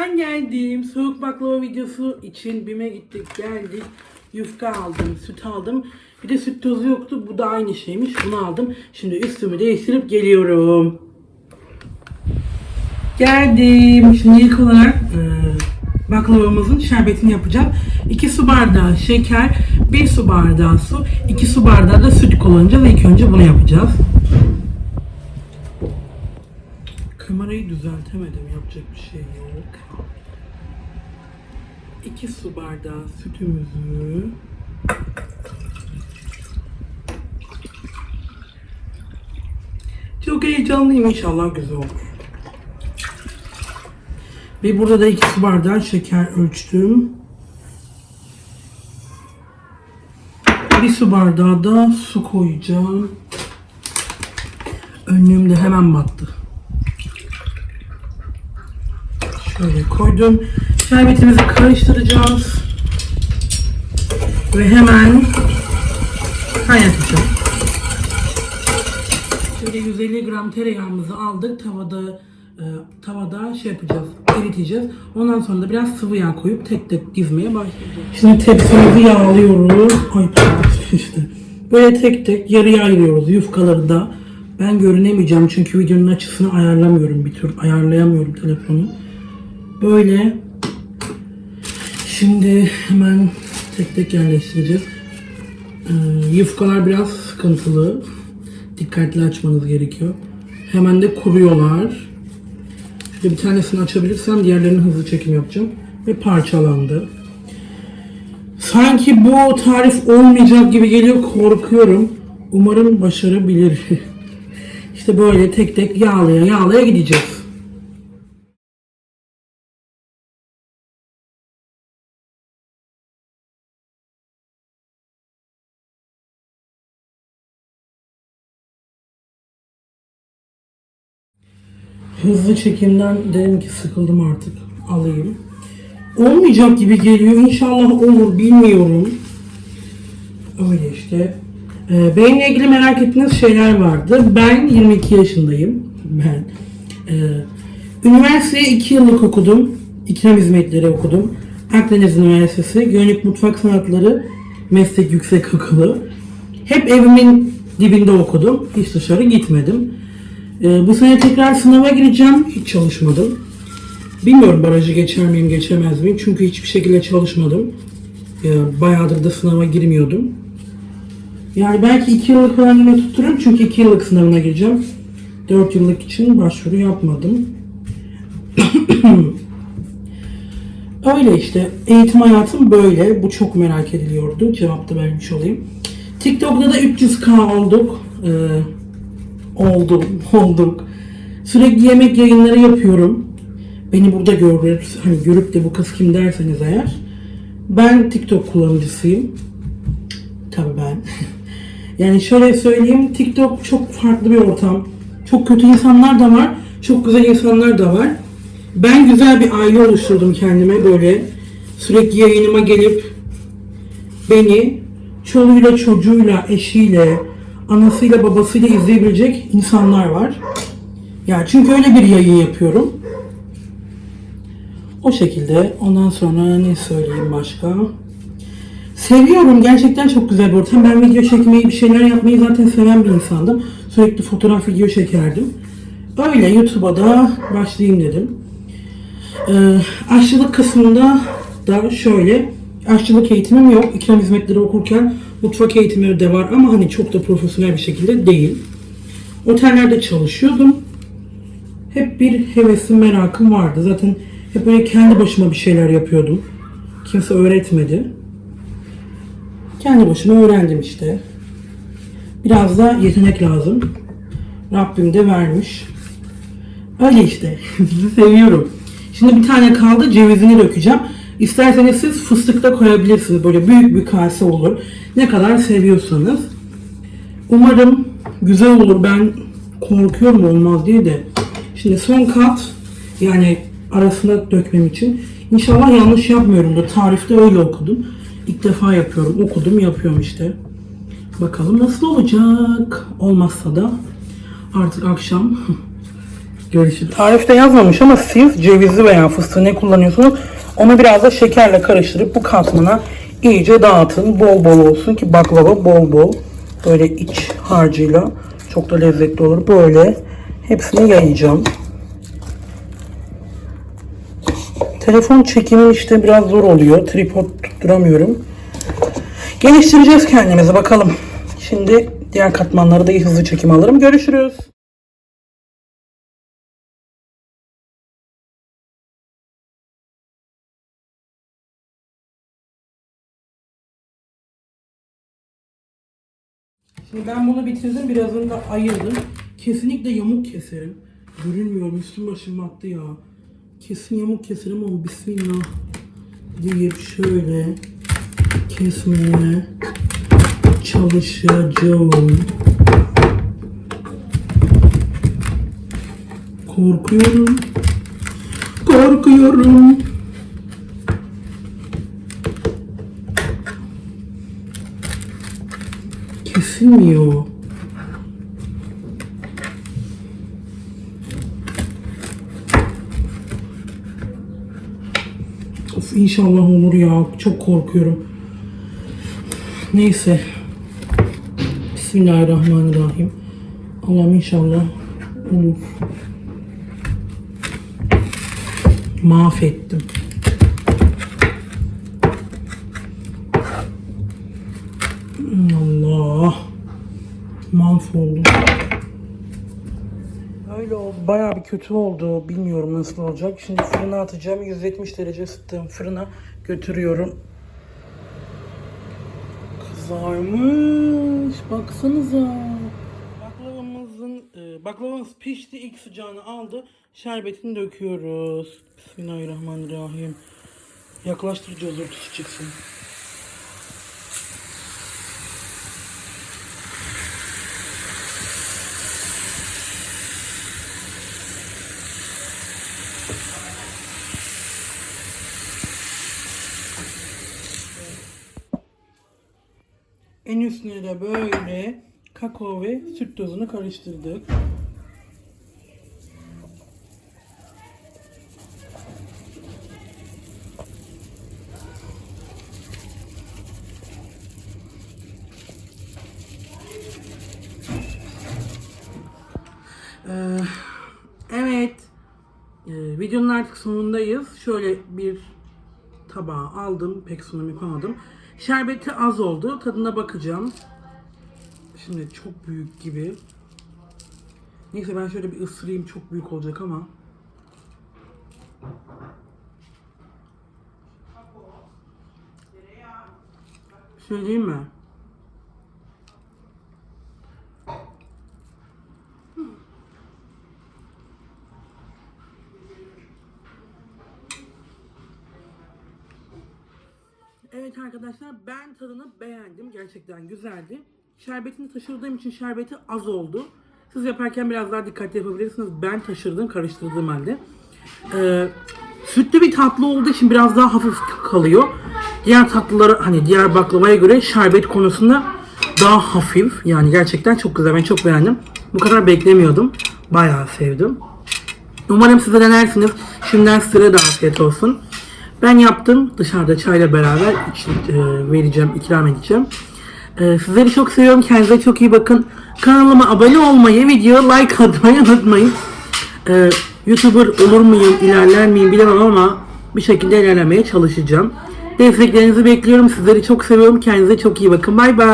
Ben geldim. Soğuk baklava videosu için BİM'e gittik geldik. Yufka aldım, süt aldım. Bir de süt tozu yoktu. Bu da aynı şeymiş. Bunu aldım. Şimdi üstümü değiştirip geliyorum. Geldim. Şimdi ilk olarak e, baklavamızın şerbetini yapacağım. 2 su bardağı şeker, 1 su bardağı su, 2 su bardağı da süt kullanacağız. İlk önce bunu yapacağız. Kamerayı düzeltemedim. Yapacak bir şey yok. 2 su bardağı sütümüzü Çok heyecanlıyım inşallah güzel olur. Ve burada da 2 su bardağı şeker ölçtüm. Bir su bardağı da su koyacağım. Önlüğüm de hemen battı. Şöyle koydum. Şerbetimizi karıştıracağız. Ve hemen kaynatacağım. Şöyle 150 gram tereyağımızı aldık. Tavada e, tavada şey yapacağız, eriteceğiz. Ondan sonra da biraz sıvı yağ koyup tek tek dizmeye başlayacağız. Şimdi tepsimizi yağlıyoruz. Ay işte. Böyle tek tek yarıya ayırıyoruz yufkaları da. Ben görünemeyeceğim çünkü videonun açısını ayarlamıyorum bir tür. Ayarlayamıyorum telefonu. Böyle. Şimdi hemen tek tek yerleştireceğiz. Ee, yufkalar biraz sıkıntılı. Dikkatli açmanız gerekiyor. Hemen de kuruyorlar. Şöyle bir tanesini açabilirsem diğerlerini hızlı çekim yapacağım. Ve parçalandı. Sanki bu tarif olmayacak gibi geliyor. Korkuyorum. Umarım başarabilir. işte böyle tek tek yağlaya yağlaya gideceğiz. Hızlı çekimden dedim ki sıkıldım artık alayım. Olmayacak gibi geliyor. İnşallah olur bilmiyorum. Öyle işte. Ee, benimle ilgili merak ettiğiniz şeyler vardı. Ben 22 yaşındayım. Ben. Ee, üniversiteye 2 yıllık okudum. İkram hizmetleri okudum. Akdeniz Üniversitesi Gönüllük Mutfak Sanatları Meslek Yüksek Okulu. Hep evimin dibinde okudum. Hiç dışarı gitmedim. Ee, bu sene tekrar sınava gireceğim. Hiç çalışmadım. Bilmiyorum barajı geçer miyim geçemez miyim. Çünkü hiçbir şekilde çalışmadım. Ee, bayağıdır da sınava girmiyordum. Yani belki 2 yıllık falan yine tuttururum. Çünkü 2 yıllık sınavına gireceğim. 4 yıllık için başvuru yapmadım. Öyle işte. Eğitim hayatım böyle. Bu çok merak ediliyordu. Cevap da vermiş olayım. TikTok'ta da 300k olduk. Ee, oldum, olduk. Sürekli yemek yayınları yapıyorum. Beni burada görür, hani görüp de bu kız kim derseniz eğer. Ben TikTok kullanıcısıyım. Tabii ben. yani şöyle söyleyeyim, TikTok çok farklı bir ortam. Çok kötü insanlar da var, çok güzel insanlar da var. Ben güzel bir aile oluşturdum kendime böyle. Sürekli yayınıma gelip beni çoluğuyla, çocuğuyla, eşiyle, anasıyla, babasıyla izleyebilecek insanlar var. Ya çünkü öyle bir yayın yapıyorum. O şekilde. Ondan sonra ne söyleyeyim başka? Seviyorum. Gerçekten çok güzel bir ortam. Ben video çekmeyi, bir şeyler yapmayı zaten seven bir insandım. Sürekli fotoğraf, video çekerdim. Öyle YouTube'a da başlayayım dedim. Ee, aşçılık kısmında da şöyle. Aşçılık eğitimim yok. İkram hizmetleri okurken mutfak eğitimi de var ama hani çok da profesyonel bir şekilde değil. Otellerde çalışıyordum. Hep bir hevesim, merakım vardı. Zaten hep böyle kendi başıma bir şeyler yapıyordum. Kimse öğretmedi. Kendi başıma öğrendim işte. Biraz da yetenek lazım. Rabbim de vermiş. Öyle işte. Sizi seviyorum. Şimdi bir tane kaldı. Cevizini dökeceğim. İsterseniz siz fıstık da koyabilirsiniz. Böyle büyük bir kase olur. Ne kadar seviyorsanız. Umarım güzel olur. Ben korkuyorum olmaz diye de. Şimdi son kat yani arasına dökmem için. İnşallah yanlış yapmıyorumdur. Tarifte öyle okudum. İlk defa yapıyorum. Okudum yapıyorum işte. Bakalım nasıl olacak. Olmazsa da artık akşam Görüşürüz. Tarifte yazmamış ama siz cevizli veya fıstığı ne kullanıyorsunuz onu biraz da şekerle karıştırıp bu katmana iyice dağıtın. Bol bol olsun ki baklava bol bol böyle iç harcıyla çok da lezzetli olur. Böyle hepsini yayacağım. Telefon çekimi işte biraz zor oluyor. Tripod tutturamıyorum. Geliştireceğiz kendimizi bakalım. Şimdi diğer katmanları da iyi hızlı çekim alırım. Görüşürüz. Ben bunu bitirdim. Birazını da ayırdım. Kesinlikle yamuk keserim. Görünmüyor. Üstüm başım battı ya. Kesin yamuk keserim ama bismillah deyip şöyle kesmeye çalışacağım. Korkuyorum. Korkuyorum. Kesilmiyor. Of inşallah olur ya. Çok korkuyorum. Neyse. Bismillahirrahmanirrahim. Allah'ım inşallah olur. Mahvettim. Mahvoldum. Öyle oldu. Bayağı bir kötü oldu. Bilmiyorum nasıl olacak. Şimdi fırına atacağım. 170 derece ısıttığım fırına götürüyorum. Kızarmış. Baksanıza. Baklavamızın e, baklavamız pişti. İlk sıcağını aldı. Şerbetini döküyoruz. Bismillahirrahmanirrahim. Yaklaştıracağız örtüsü çıksın. En üstüne de böyle kakao ve süt tozunu karıştırdık. Ee, evet. Ee, videonun artık sonundayız. Şöyle bir tabağa aldım. Pek sunum yapamadım. Şerbeti az oldu. Tadına bakacağım. Şimdi çok büyük gibi. Neyse ben şöyle bir ısırayım. Çok büyük olacak ama. Söyleyeyim mi? Evet arkadaşlar ben tadını beğendim. Gerçekten güzeldi. Şerbetini taşırdığım için şerbeti az oldu. Siz yaparken biraz daha dikkatli yapabilirsiniz. Ben taşırdım karıştırdığım halde. Ee, sütlü bir tatlı olduğu için biraz daha hafif kalıyor. Diğer tatlıları hani diğer baklavaya göre şerbet konusunda daha hafif. Yani gerçekten çok güzel. Ben çok beğendim. Bu kadar beklemiyordum. Bayağı sevdim. Umarım siz de denersiniz. Şimdiden size de afiyet olsun. Ben yaptım. Dışarıda çayla beraber e, vereceğim, ikram edeceğim. E, sizleri çok seviyorum. Kendinize çok iyi bakın. Kanalıma abone olmayı, video like atmayı unutmayın. E, YouTuber olur muyum, ilerler miyim bilemem ama bir şekilde ilerlemeye çalışacağım. Desteklerinizi bekliyorum. Sizleri çok seviyorum. Kendinize çok iyi bakın. Bay bay.